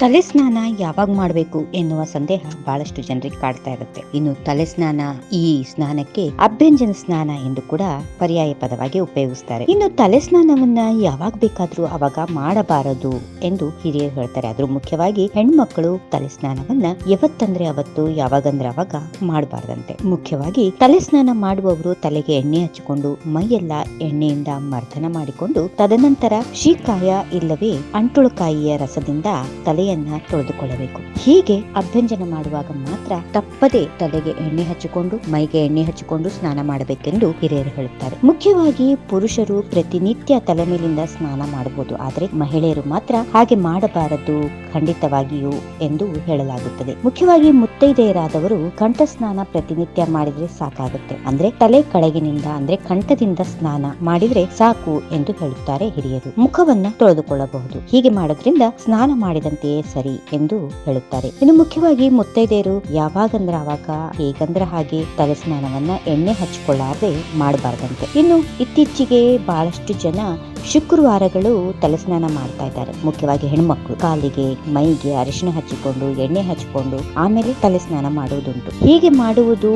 ತಲೆ ಸ್ನಾನ ಯಾವಾಗ ಮಾಡಬೇಕು ಎನ್ನುವ ಸಂದೇಹ ಬಹಳಷ್ಟು ಜನರಿಗೆ ಕಾಡ್ತಾ ಇರುತ್ತೆ. ಇನ್ನು ತಲೆ ಸ್ನಾನ ಈ ಸ್ನಾನಕ್ಕೆ ಅಭ್ಯಂಜನ ಸ್ನಾನ ಎಂದು ಕೂಡ ಪರ್ಯಾಯ ಪದವಾಗಿ ಉಪಯೋಗಿಸ್ತಾರೆ. ಇನ್ನು ತಲೆ ಸ್ನಾನವನ್ನ ಯಾವಾಗ ಬೇಕಾದ್ರೂ ಅವಾಗ ಮಾಡಬಾರದು ಎಂದು ಹಿರಿಯರು ಹೇಳ್ತಾರೆ. ಆದ್ರೂ ಮುಖ್ಯವಾಗಿ ಹೆಣ್ಮಕ್ಳು ತಲೆ ಸ್ನಾನವನ್ನ ಯಾವತ್ತಂದ್ರೆ ಅವತ್ತು, ಯಾವಾಗಂದ್ರೆ ಅವಾಗ ಮಾಡಬಾರ್ದಂತೆ. ಮುಖ್ಯವಾಗಿ ತಲೆ ಸ್ನಾನ ಮಾಡುವವರು ತಲೆಗೆ ಎಣ್ಣೆ ಹಚ್ಚಿಕೊಂಡು, ಮೈಯೆಲ್ಲ ಎಣ್ಣೆಯಿಂದ ಮರ್ದನ ಮಾಡಿಕೊಂಡು, ತದನಂತರ ಶೀಕಾಯ ಇಲ್ಲವೇ ಅಂಟುಳುಕಾಯಿಯ ರಸದಿಂದ ತಲೆಯನ್ನ ತೊಳೆದುಕೊಳ್ಳಬೇಕು. ಹೀಗೆ ಅಭ್ಯಂಜನ ಮಾಡುವಾಗ ಮಾತ್ರ ತಪ್ಪದೆ ತಲೆಗೆ ಎಣ್ಣೆ ಹಚ್ಚಿಕೊಂಡು, ಮೈಗೆ ಎಣ್ಣೆ ಹಚ್ಚಿಕೊಂಡು ಸ್ನಾನ ಮಾಡಬೇಕೆಂದು ಹಿರಿಯರು ಹೇಳುತ್ತಾರೆ. ಮುಖ್ಯವಾಗಿ ಪುರುಷರು ಪ್ರತಿನಿತ್ಯ ತಲೆ ಮೇಲಿಂದ ಸ್ನಾನ ಮಾಡಬಹುದು. ಆದರೆ ಮಹಿಳೆಯರು ಮಾತ್ರ ಹಾಗೆ ಮಾಡಬಾರದು ಖಂಡಿತವಾಗಿಯೂ ಎಂದು ಹೇಳಲಾಗುತ್ತದೆ. ಮುಖ್ಯವಾಗಿ ಮುತ್ತೈದೆಯರಾದವರು ಕಂಠ ಸ್ನಾನ ಪ್ರತಿನಿತ್ಯ ಮಾಡಿದ್ರೆ ಸಾಕಾಗುತ್ತೆ. ಅಂದ್ರೆ ತಲೆ ಕೆಳಗಿನಿಂದ, ಅಂದ್ರೆ ಕಂಠದಿಂದ ಸ್ನಾನ ಮಾಡಿದ್ರೆ ಸಾಕು ಎಂದು ಹೇಳುತ್ತಾರೆ ಹಿರಿಯರು. ಮುಖವನ್ನ ತೊಳೆದುಕೊಳ್ಳಬಹುದು. ಹೀಗೆ ಮಾಡೋದ್ರಿಂದ ಸ್ನಾನ ಮಾಡಿದಂತೆಯೇ ಸರಿ ಎಂದು ಹೇಳುತ್ತಾರೆ. ಇನ್ನು ಮುಖ್ಯವಾಗಿ ಮುತ್ತೈದೆಯರು ಯಾವಾಗಂದ್ರ ಅವಾಗ ಹೇಗಂದ್ರ ಹಾಗೆ ತಲೆ ಸ್ನಾನವನ್ನ ಎಣ್ಣೆ ಹಚ್ಕೊಳ್ಳಾರ್ದೆ ಮಾಡಬಾರ್ದಂತೆ. ಇನ್ನು ಇತ್ತೀಚೆಗೆ ಬಹಳಷ್ಟು ಜನ ಶುಕ್ರವಾರಗಳು ತಲೆ ಸ್ನಾನ ಮಾಡ್ತಾ ಇದ್ದಾರೆ. ಮುಖ್ಯವಾಗಿ ಹೆಣ್ಮಕ್ಳು. ಕಾಲಿಗೆ ಮೈಗೆ ಅರಿಶಿಣ ಹಚ್ಚಿಕೊಂಡು, ಎಣ್ಣೆ ಹಚ್ಚಿಕೊಂಡು ಆಮೇಲೆ ತಲೆ ಸ್ನಾನ ಮಾಡುವುದುಂಟು. ಹೀಗೆ ಮಾಡುವುದು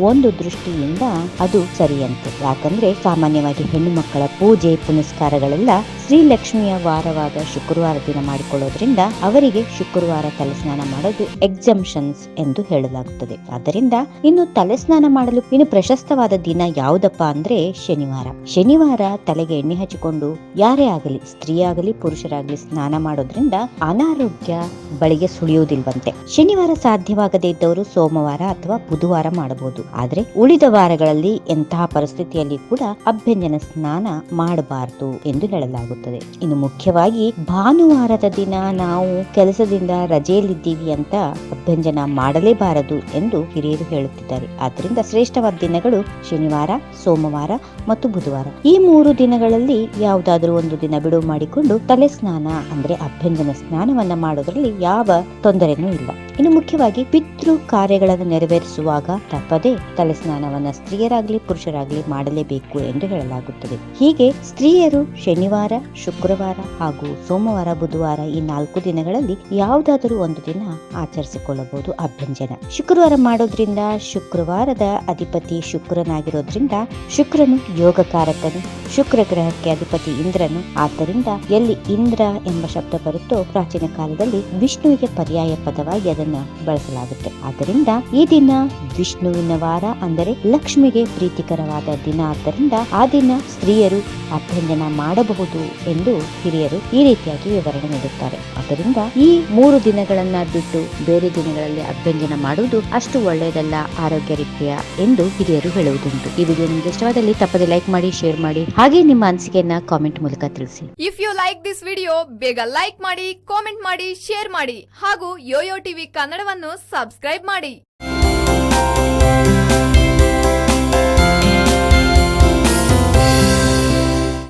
ಒಂದು ದೃಷ್ಟಿಯಿಂದ ಅದು ಸರಿಯಂತೆ. ಯಾಕಂದ್ರೆ ಸಾಮಾನ್ಯವಾಗಿ ಹೆಣ್ಣು ಮಕ್ಕಳ ಪೂಜೆ ಪುನಸ್ಕಾರಗಳೆಲ್ಲ ಶ್ರೀಲಕ್ಷ್ಮಿಯ ವಾರವಾದ ಶುಕ್ರವಾರ ದಿನ ಮಾಡಿಕೊಳ್ಳೋದ್ರಿಂದ ಅವರಿಗೆ ಶುಕ್ರವಾರ ತಲೆ ಸ್ನಾನ ಮಾಡೋದು ಎಕ್ಸಮ್ಷನ್ಸ್ ಎಂದು ಹೇಳಲಾಗುತ್ತದೆ. ಆದ್ದರಿಂದ ಇನ್ನು ತಲೆ ಸ್ನಾನ ಮಾಡಲು ಇನ್ನು ಪ್ರಶಸ್ತವಾದ ದಿನ ಯಾವುದಪ್ಪ ಅಂದ್ರೆ ಶನಿವಾರ. ಶನಿವಾರ ತಲೆಗೆ ಎಣ್ಣೆ ಹಚ್ಚಿಕೊಂಡು ಯಾರೇ ಆಗಲಿ ಸ್ತ್ರೀಯಾಗಲಿ ಪುರುಷರಾಗಲಿ ಸ್ನಾನ ಮಾಡೋದ್ರಿಂದ ಅನಾರೋಗ್ಯ ಬಳಿಗೆ ಸುಳಿಯುವುದಿಲ್ವಂತೆ. ಶನಿವಾರ ಸಾಧ್ಯವಾಗದೇ ಇದ್ದವರು ಸೋಮವಾರ ಅಥವಾ ಬುಧವಾರ ಮಾಡಬಹುದು. ಆದ್ರೆ ಉಳಿದ ವಾರಗಳಲ್ಲಿ ಎಂತಹ ಪರಿಸ್ಥಿತಿಯಲ್ಲಿ ಕೂಡ ಅಭ್ಯಂಜನ ಸ್ನಾನ ಮಾಡಬಾರದು ಎಂದು ಹೇಳಲಾಗುತ್ತದೆ. ಇನ್ನು ಮುಖ್ಯವಾಗಿ ಭಾನುವಾರದ ದಿನ ನಾವು ಕೆಲಸದಿಂದ ರಜೆಯಲ್ಲಿದ್ದೀವಿ ಅಂತ ಅಭ್ಯಂಜನ ಮಾಡಲೇಬಾರದು ಎಂದು ಹಿರಿಯರು ಹೇಳುತ್ತಿದ್ದಾರೆ. ಆದ್ದರಿಂದ ಶ್ರೇಷ್ಠವಾದ ದಿನಗಳು ಶನಿವಾರ, ಸೋಮವಾರ ಮತ್ತು ಬುಧವಾರ. ಈ ಮೂರು ದಿನಗಳಲ್ಲಿ ಯಾವುದಾದರೂ ಒಂದು ದಿನ ಬಿಡುವು ಮಾಡಿಕೊಂಡು ತಲೆ ಸ್ನಾನ ಅಂದ್ರೆ ಅಭ್ಯಂಜನ ಸ್ನಾನವನ್ನ ಮಾಡೋದ್ರಲ್ಲಿ ಯಾವ ತೊಂದರೆನೂ ಇಲ್ಲ. ಇನ್ನು ಮುಖ್ಯವಾಗಿ ಪಿತೃ ಕಾರ್ಯಗಳನ್ನು ನೆರವೇರಿಸುವಾಗ ತಪ್ಪದೆ ತಲೆ ಸ್ನಾನವನ್ನ ಸ್ತ್ರೀಯರಾಗ್ಲಿ, ಪುರುಷರಾಗ್ಲಿ ಮಾಡಲೇಬೇಕು ಎಂದು ಹೇಳಲಾಗುತ್ತದೆ. ಹೀಗೆ ಸ್ತ್ರೀಯರು ಶನಿವಾರ, ಶುಕ್ರವಾರ ಹಾಗೂ ಸೋಮವಾರ, ಬುಧವಾರ ಈ ನಾಲ್ಕು ದಿನಗಳಲ್ಲಿ ಯಾವುದಾದರೂ ಒಂದು ದಿನ ಆಚರಿಸಿಕೊಳ್ಳಬಹುದು ಅಭ್ಯಂಜನ. ಶುಕ್ರವಾರ ಮಾಡೋದ್ರಿಂದ ಶುಕ್ರವಾರದ ಅಧಿಪತಿ ಶುಕ್ರನಾಗಿರೋದ್ರಿಂದ ಶುಕ್ರನು ಯೋಗಕಾರಕನು, ಶುಕ್ರ ಗ್ರಹಕ್ಕೆ ಅಧಿಪತಿ ಇಂದ್ರನು. ಆದ್ದರಿಂದ ಎಲ್ಲಿ ಇಂದ್ರ ಎಂಬ ಶಬ್ದ ಬರುತ್ತೋ ಪ್ರಾಚೀನ ಕಾಲದಲ್ಲಿ ವಿಷ್ಣುವಿಗೆ ಪರ್ಯಾಯ ಪದವಾಗಿ ಅದನ್ನ ಬಳಸಲಾಗುತ್ತೆ. ಆದ್ದರಿಂದ ಈ ದಿನ ವಿಷ್ಣುವಿನ ವಾರ ಅಂದರೆ ಲಕ್ಷ್ಮಿಗೆ ಪ್ರೀತಿಕರವಾದ ದಿನ. ಆದ್ದರಿಂದ ಆ ದಿನ ಸ್ತ್ರೀಯರು ಅಭ್ಯಂಜನ ಮಾಡಬಹುದು ಎಂದು ಹಿರಿಯರು ಈ ರೀತಿಯಾಗಿ ವಿವರಣೆ ನೀಡುತ್ತಾರೆ. ಆದ್ದರಿಂದ ಈ ಮೂರು ದಿನಗಳನ್ನ ಬಿಟ್ಟು ಬೇರೆ ದಿನಗಳಲ್ಲಿ ಅಭ್ಯಂಜನ ಮಾಡುವುದು ಅಷ್ಟು ಒಳ್ಳೆಯದಲ್ಲ ಆರೋಗ್ಯ ರೀತಿಯ ಎಂದು ಹಿರಿಯರು ಹೇಳುವುದುಂಟು. ಈ ವಿಡಿಯೋ ನಿಮಗೆ ಇಷ್ಟವಾದಲ್ಲಿ ತಪ್ಪದೆ ಲೈಕ್ ಮಾಡಿ, ಶೇರ್ ಮಾಡಿ, ಹಾಗೆ ನಿಮ್ಮ ಅನಿಸಿಕೆಯನ್ನ ಕಾಮೆಂಟ್ ಮೂಲಕ ತಿಳಿಸಿ. If you like this video ಬೇಗ ಲೈಕ್ ಮಾಡಿ, ಕಾಮೆಂಟ್ ಮಾಡಿ, ಶೇರ್ ಮಾಡಿ, ಹಾಗೂ ಯೋಯೋ ಟಿವಿ ಕನ್ನಡವನ್ನು ಸಬ್ಸ್ಕ್ರೈಬ್ ಮಾಡಿ.